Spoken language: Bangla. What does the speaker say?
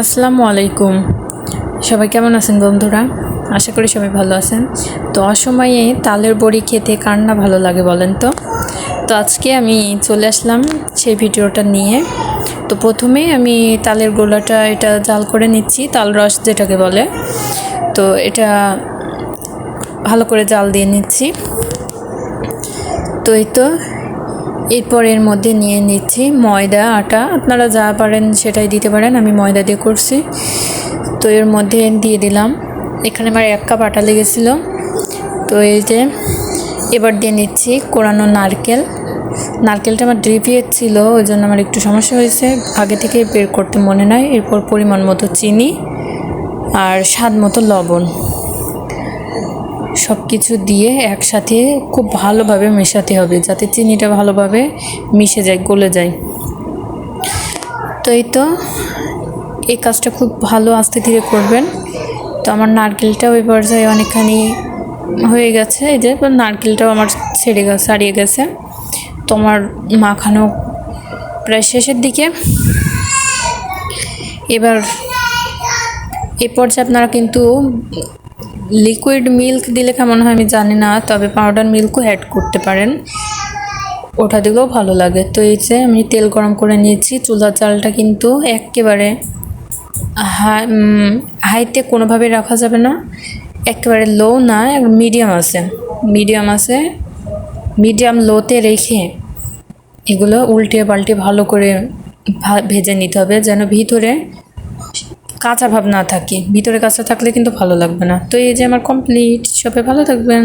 আসসালামু আলাইকুম। সবাই কেমন আছেন বন্ধুরা? আশা করি সবাই ভালো আছেন। তো অসময়ে তালের বড়ি খেতে কার না ভালো লাগে বলেন তো? তো আজকে আমি চলে আসলাম সেই ভিডিওটা নিয়ে। তো প্রথমে আমি তালের গোলাটা এটা জাল করে নিচ্ছি, তাল রস যেটাকে বলে। তো এটা ভালো করে জাল দিয়ে নিচ্ছি। তো এই তো এরপর এর মধ্যে নিয়ে নিচ্ছি ময়দা, আটা। আপনারা যা পারেন সেটাই দিতে পারেন, আমি ময়দা দিয়ে করছি। তো এর মধ্যে দিয়ে দিলাম। এখানে আমার এক কাপ আটা লেগেছিলো। তো এই যে, এবার দিয়ে নিচ্ছি কোরানো নারকেল। নারকেলটা আমার ড্রিপিয়ের ছিল, ওই জন্য আমার একটু সমস্যা হয়েছে। আগে থেকে বের করতে মনে নাই। এরপর পরিমাণ মতো চিনি আর স্বাদ মতো লবণ। সব কিছু দিয়ে একসাথে খুব ভালোভাবে মেশাতে হবে, যাতে চিনিটা ভালোভাবে মিশে যায়, গলে যায়। তো এই তো, এই কাজটা খুব ভালো আস্তে ধীরে করবেন। তো আমার নারকেলটা ওই পর্যায়ে অনেকখানি হয়ে গেছে, এই যে নারকেলটাও আমার ছেড়ে গেছে হারিয়ে গেছে। তো আমার মাখানো প্রায় শেষের দিকে। এবার এ পর্যায়ে আপনারা কিন্তু লিকুইড মিল্ক দিলে কেমন হয় আমি জানি না, তবে পাউডার মিল্কও অ্যাড করতে পারেন। ওটা দিলেও ভালো লাগে। তো এই যে আমি তেল গরম করে নিয়েছি, চুলার চালটা কিন্তু একেবারে হাই হাইতে কোনোভাবে রাখা যাবে না। একেবারে লো না মিডিয়াম আছে। মিডিয়াম আছে মিডিয়াম লোতে রেখে এগুলো উল্টে পাল্টে ভালো করে ভেজে নিতে হবে, যেন ভিতরে কাঁচা ভাব না থাকে, ভিতরে কাঁচা থাকলে কিন্তু ভালো লাগবে না। তো এই যে আমার কমপ্লিট সবাই ভালো থাকবেন।